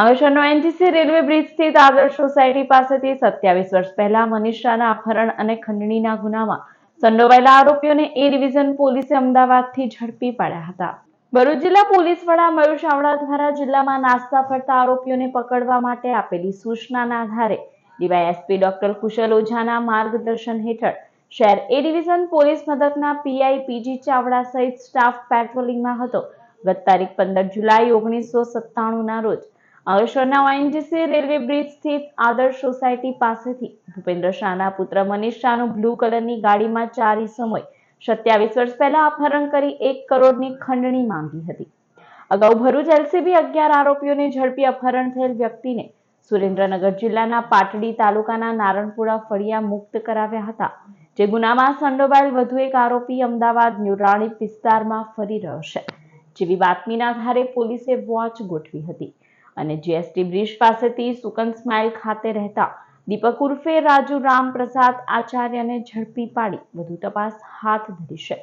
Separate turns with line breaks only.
અંગેશ્વરનો એનજીસી railway bridge સ્થિત આદર્શ society પાસેથી સત્યાવીસ વર્ષ પહેલા મનીષાના અપહરણ અને ખંડણીના ગુનામાં સંડોવાયેલા આરોપીઓને એ ડિવિઝન પોલીસે અમદાવાદથી ઝડપી પાડ્યા હતા. ભરૂચ જિલ્લા પોલીસ વડા મયુર ચાવડા દ્વારા જિલ્લામાં નાસ્તા ફરતા આરોપીઓને પકડવા માટે આપેલી સૂચનાના આધારે ડીવાયએસપી ડોક્ટર કુશલ ઓઝાના માર્ગદર્શન હેઠળ શહેર એ ડિવિઝન પોલીસ મથકના પીઆઈ પીજી ચાવડા સહિત સ્ટાફ પેટ્રોલિંગમાં હતો. ગત તારીખ પંદર જુલાઈ ઓગણીસો સત્તાણુંના રોજ અંગેશ્વરના ONGC railway bridge Adarsh society પાસેથી ભૂપેન્દ્ર શાહના પુત્ર મનીષ શાહનું બ્લુ કલરની ગાડીમાં ચાર સમય સત્યાવીસ વર્ષ પહેલા અપહરણ કરી એક કરોડની ખંડણી માંગી હતી. અગાઉ ભરૂચ એલસીબી અગિયાર આરોપીઓને ઝડપી અપહરણ થયેલ વ્યક્તિને સુરેન્દ્રનગર જિલ્લાના પાટડી તાલુકાના નારણપુરા ફળિયા મુક્ત કરાવ્યા હતા, જે ગુનામાં સંડોવાયેલ વધુ એક આરોપી અમદાવાદ ન્યુરાણી વિસ્તારમાં ફરી રહ્યો છે. જેવી બાતમીના આધારે પોલીસે વોચ ગોઠવી હતી. અને જીએસટી બ્રિજ પાસેથી સુકન સ્માઇલ ખાતે રહેતા દીપક ઉર્ફે રાજુ રામ પ્રસાદ આચાર્યને ઝડપી પાડી વધુ તપાસ હાથ ધરી છે.